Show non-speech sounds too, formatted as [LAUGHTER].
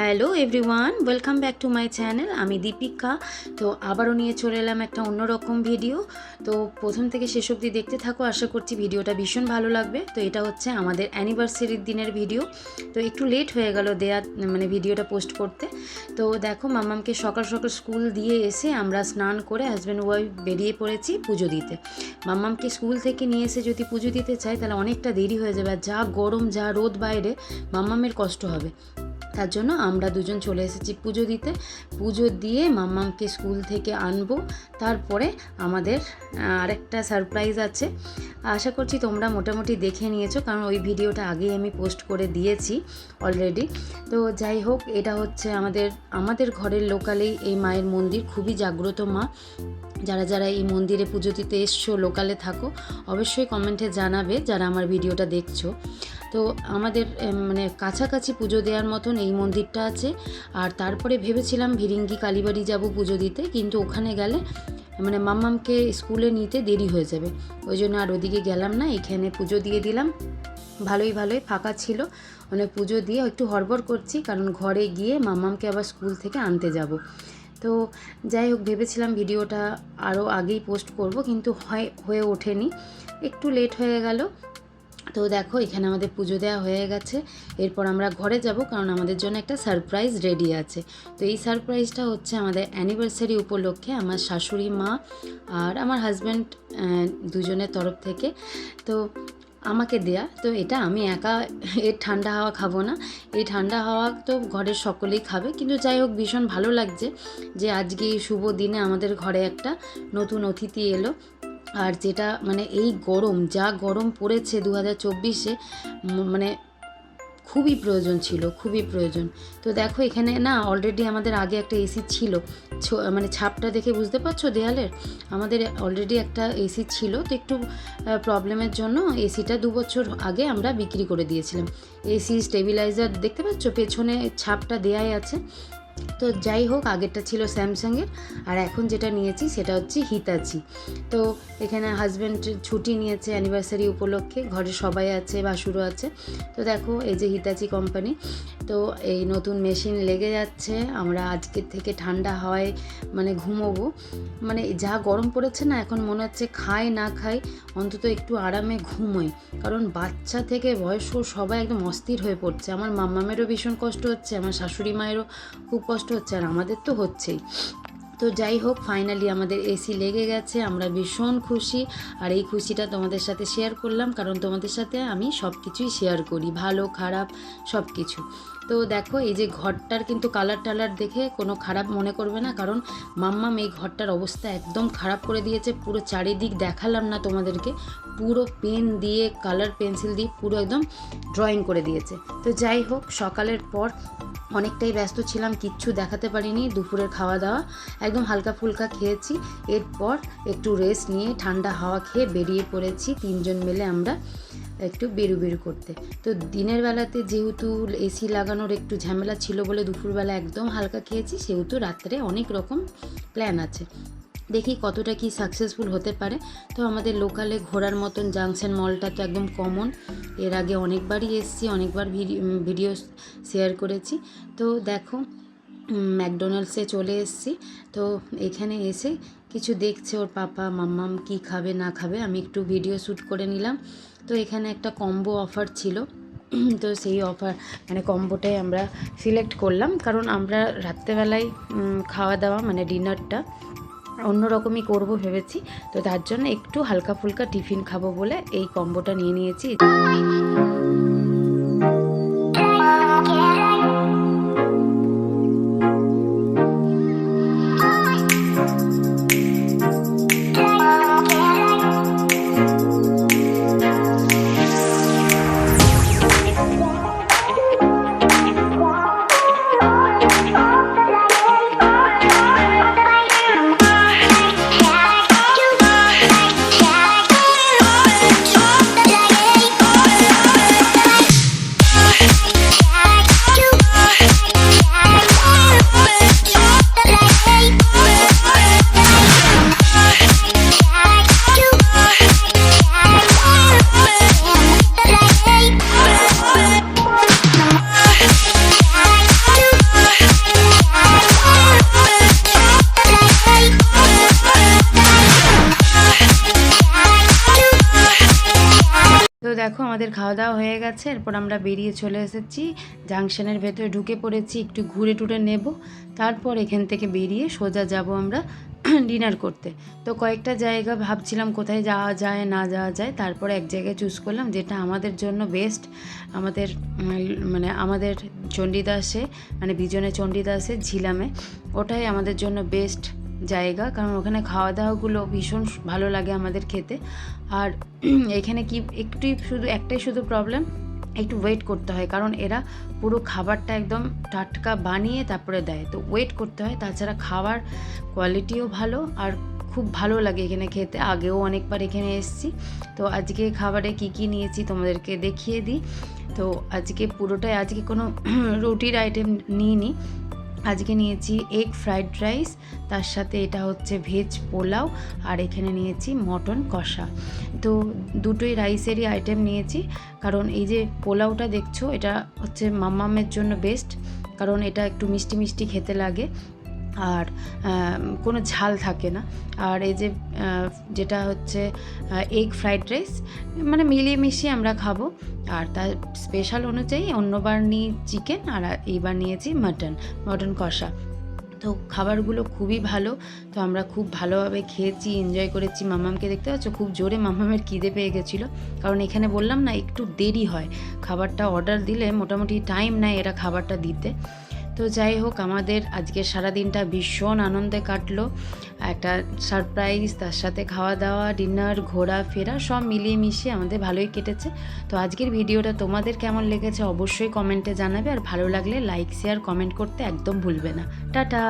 Hello everyone welcome back to my channel আমি দীপিকা। তো আবারও নিয়ে চলে এলাম একটা অন্যরকম ভিডিও তো প্রথম থেকে শেষ অবধি দেখতে থাকো। আশা করছি ভিডিওটা ভীষণ ভালো লাগবে। তো এটা হচ্ছে আমাদের অ্যানিভার্সারির দিনের ভিডিও তো একটু লেট হয়ে গেল দেয়া মানে ভিডিওটা পোস্ট করতে। তো দেখো মাম্মামকে সকাল সকাল স্কুল দিয়ে এসে আমরা স্নান করে হাজব্যান্ড ওয়াইফ বেরিয়ে পড়েছি পুজো দিতে। মাম্মামকে স্কুল থেকে নিয়ে এসে যদি পুজো দিতে চাই তাহলে অনেকটা দেরি হয়ে যাবে। আর যা গরম, যা রোদ বাইরে মাম্মামের কষ্ট হবে। তার জন্য আমরা দুজন চলে এসেছি পুজো দিতে। পুজো দিয়ে মাম্মামকে স্কুল থেকে আনব। তারপরে আমাদের আরেকটা সারপ্রাইজ আছে। আশা করছি তোমরা মোটামুটি দেখে নিয়েছো, কারণ ওই ভিডিওটা আগেই আমি পোস্ট করে দিয়েছি অলরেডি তো যাই হোক, এটা হচ্ছে আমাদের আমাদের ঘরের লোকালেই এই মায়ের মন্দির, খুবই জাগ্রত মা। যারা যারা এই মন্দিরে পুজো দিতে এসছো, লোকালে থাকো, অবশ্যই কমেন্টে জানাবে যারা আমার ভিডিওটা দেখছ। তো আমাদের মানে কাছাকাছি পুজো দেওয়ার মতন এই মন্দিরটা আছে। আর তারপরে ভেবেছিলাম ভিরিঙ্গি কালীবাড়ি যাব পুজো দিতে, কিন্তু ওখানে গেলে মানে মাম্মামকে স্কুলে নিতে দেরি হয়ে যাবে। ওই জন্য আর ওদিকে গেলাম না, এখানে পুজো দিয়ে দিলাম। ভালোই ভালোই ফাঁকা ছিল। মানে পুজো দিয়ে একটু হড়বড় করছি, কারণ ঘরে গিয়ে মাম্মামকে আবার স্কুল থেকে আনতে যাব। তো যাই হোক, ভেবেছিলাম ভিডিওটা আরও আগেই পোস্ট করব, কিন্তু হয়, হয়ে ওঠেনি। একটু লেট হয়ে গেল তো দেখো, এখানে আমাদের পুজো দেওয়া হয়ে গেছে। এরপর আমরা ঘরে যাব কারণ আমাদের জন্য একটা সারপ্রাইজ রেডি আছে। তো এই সারপ্রাইজটা হচ্ছে আমাদের অ্যানিভার্সারি উপলক্ষে আমার শাশুড়ি মা আর আমার হাজব্যান্ড দুজনের তরফ থেকে। তো আমাকে দেয়া, তো এটা আমি একা এর ঠান্ডা হাওয়া খাব না। এই ঠান্ডা হাওয়া তো ঘরের সকলেই খাবে। কিন্তু যাই হোক, ভীষণ ভালো লাগছে যে আজকে এই শুভ দিনে আমাদের ঘরে একটা নতুন অতিথি এলো। আর যেটা মানে এই গরম, যা গরম পড়েছে দু হাজার চব্বিশে মানে খুবই প্রয়োজন ছিল, খুবই প্রয়োজন। তো দেখো এখানে না অলরেডি আমাদের আগে একটা এসি ছিল। মানে ছাপটা দেখে বুঝতে পারছ দেয়ালের? আমাদের অলরেডি একটা এসি ছিল, তো একটু প্রবলেমের জন্য এসিটা দু বছর আগে আমরা বিক্রি করে দিয়েছিলাম। এসি স্টেবিলাইজার দেখতে পাচ্ছ? পেছনে ছাপটা দেয়াই আছে। তো যাই হোক, আগেরটা ছিল স্যামসাংয়ের, আর এখন যেটা নিয়েছি সেটা হচ্ছে হিতাচি। তো এখানে হাজব্যান্ড ছুটি নিয়েছে অ্যানিভার্সারি উপলক্ষে, ঘরে সবাই আছে বাসুরও আছে। তো দেখো, এই যে হিতাচি কোম্পানি তো এই নতুন মেশিন লেগে যাচ্ছে। আমরা আজকের থেকে ঠান্ডা হয় মানে ঘুমোবো। মানে যা গরম পড়েছে না, এখন মনে হচ্ছে খাই না খাই, অন্তত একটু আরামে ঘুমোই। কারণ বাচ্চা থেকে বয়স্ক সবাই একদম অস্থির হয়ে পড়ছে। আমার মাম্মামেরও ভীষণ কষ্ট হচ্ছে, আমার শাশুড়ি মায়েরও খুব কষ্ট হচ্ছে আর আমাদের তো হচ্ছেই। তো যাই হোক ফাইনালি আমাদের এসি লেগে গেছে, আমরা ভীষণ খুশি। আর এই খুশিটা তোমাদের সাথে শেয়ার করলাম, কারণ তোমাদের সাথে আমি সব কিছুই শেয়ার করি, ভালো, খারাপ সব কিছু তো দেখো, এই যে ঘরটার কিন্তু কালার টালার দেখে কোনো খারাপ মনে করবে না, কারণ মাম্মাম এই ঘরটার অবস্থা একদম খারাপ করে দিয়েছে, পুরো চারিদিক দেখালাম না তোমাদেরকে, পুরো পেন দিয়ে কালার পেন্সিল দিয়ে পুরো একদম ড্রয়িং করে দিয়েছে। তো যাই হোক, সকালের পর অনেকটাই ব্যস্ত ছিলাম, কিচ্ছু দেখাতে পারিনি, দুপুরের খাওয়া দাওয়া, একদম হালকা ফুলকা খেয়েছি, এরপর একটু রেস্ট নিয়ে ঠান্ডা হাওয়া খেয়ে বেরিয়ে পড়েছি, তিনজন মিলে আমরা একটু বেরু বেরু করতে। তো দিনের বেলাতে যেহেতু এসি লাগানোর একটু ঝামেলা ছিল বলে দুপুরবেলা একদম হালকা খেয়েছি, সেহেতু রাত্রে অনেক রকম প্ল্যান আছে। দেখি কতটা কি সাকসেসফুল হতে পারে। তো আমাদের লোকালে ঘোরার মতন জাংশন মলটা তো একদম কমন এর আগে অনেকবারই এসেছি, অনেকবার ভিডিও শেয়ার করেছি। তো দেখো ম্যাকডোনাল্ডসে চলে এসেছি। তো এখানে এসে কিছু দেখছে ওর পাপা, মাম্মাম, কি খাবে, না খাবে? আমি একটু ভিডিও শ্যুট করে নিলাম। তো এখানে একটা কম্বো অফার ছিল। [CLEARS THROAT] তো সেই অফার মানে কম্বোটাই আমরা সিলেক্ট করলাম। কারণ আমরা রাত্রেবেলায় খাওয়া দাওয়া মানে ডিনারটা অন্যরকমই করব ভেবেছি। তো তার জন্য একটু হালকা ফুলকা টিফিন খাব বলে এই কম্বোটা নিয়ে নিয়েছি। খাওয়া দাওয়া হয়ে গেছে। এরপর আমরা বেরিয়ে চলে এসেছি। জাংশনের ভেতরে ঢুকে পড়েছি, একটু ঘুরে টুরে নেব। তারপর এখান থেকে বেরিয়ে সোজা যাব আমরা [CLEARS THROAT] ডিনার করতে। তো কয়েকটা জায়গা ভাবছিলাম কোথায় যাওয়া যায়, না যাওয়া যায়। তারপরে এক জায়গায় চুজ করলাম যেটা আমাদের জন্য বেস্ট। আমাদের মানে আমাদের চণ্ডীদাসে মানে বিজনে চণ্ডীদাসে ঝিলামে। ওটাই আমাদের জন্য বেস্ট। জায়গা, কারণ ওখানে খাওয়া দাওয়াগুলো ভীষণ ভালো লাগে আমাদের খেতে। আর [CLEARS THROAT] এখানে কি একটুই শুধু একটাই শুধু প্রবলেম একটু ওয়েট করতে হয়, কারণ এরা পুরো খাবারটা একদম টাটকা বানিয়ে তারপরে দেয়। তো ওয়েট করতে হয়, তাছাড়া খাবার কোয়ালিটিও ভালো, আর খুব ভালো লাগে এখানে খেতে। আগেও অনেকবার এখানে এসেছি। তো আজকে খাবারে কি কি নিয়েছি তোমাদেরকে দেখিয়ে দিই। তো আজকে পুরোটাই, আজকে কোনো [CLEARS THROAT] রুটির আইটেম নিইনি। আজকে নিয়েছি এগ ফ্রাইড রাইস তার সাথে এটা হচ্ছে ভেজ পোলাও, আর এখানে নিয়েছি মটন কষা। তো দুটোই রাইসেরই আইটেম নিয়েছি, কারণ এই যে পোলাওটা দেখছ, এটা হচ্ছে মাম্মামের জন্য বেস্ট কারণ এটা একটু মিষ্টি মিষ্টি খেতে লাগে, আর কোনো ঝাল থাকে না। আর এই যে যেটা হচ্ছে এগ ফ্রাইড রাইস মানে মিলিয়ে মিশিয়ে আমরা খাব। আর তার স্পেশাল অনুযায়ী অন্যবার নিই চিকেন আর এইবার নিয়েছি মাটন মটন কষা। তো খাবারগুলো খুবই ভালো, তো আমরা খুব ভালোভাবে খেয়েছি এনজয় করেছি। মামামকে দেখতে পাচ্ছ, খুব জোরে মামামের খিদে পেয়ে গেছিল। কারণ এখানে বললাম না, একটু দেরি হয়। খাবারটা অর্ডার দিলে মোটামুটি টাইম নেয় এরা খাবারটা দিতে। তো যাই হোক, আমাদের আজকের সারাদিনটা ভীষণ আনন্দে কাটলো। একটা সারপ্রাইজ তার সাথে খাওয়া দাওয়া ডিনার ঘোরা ফেরা সব মিলিয়ে মিশিয়ে আমাদের ভালোই কেটেছে। তো আজকের ভিডিওটা তোমাদের কেমন লেগেছে অবশ্যই কমেন্টে জানাবে। আর ভালো লাগলে লাইক শেয়ার কমেন্ট করতে একদম ভুলবে না। টাটা!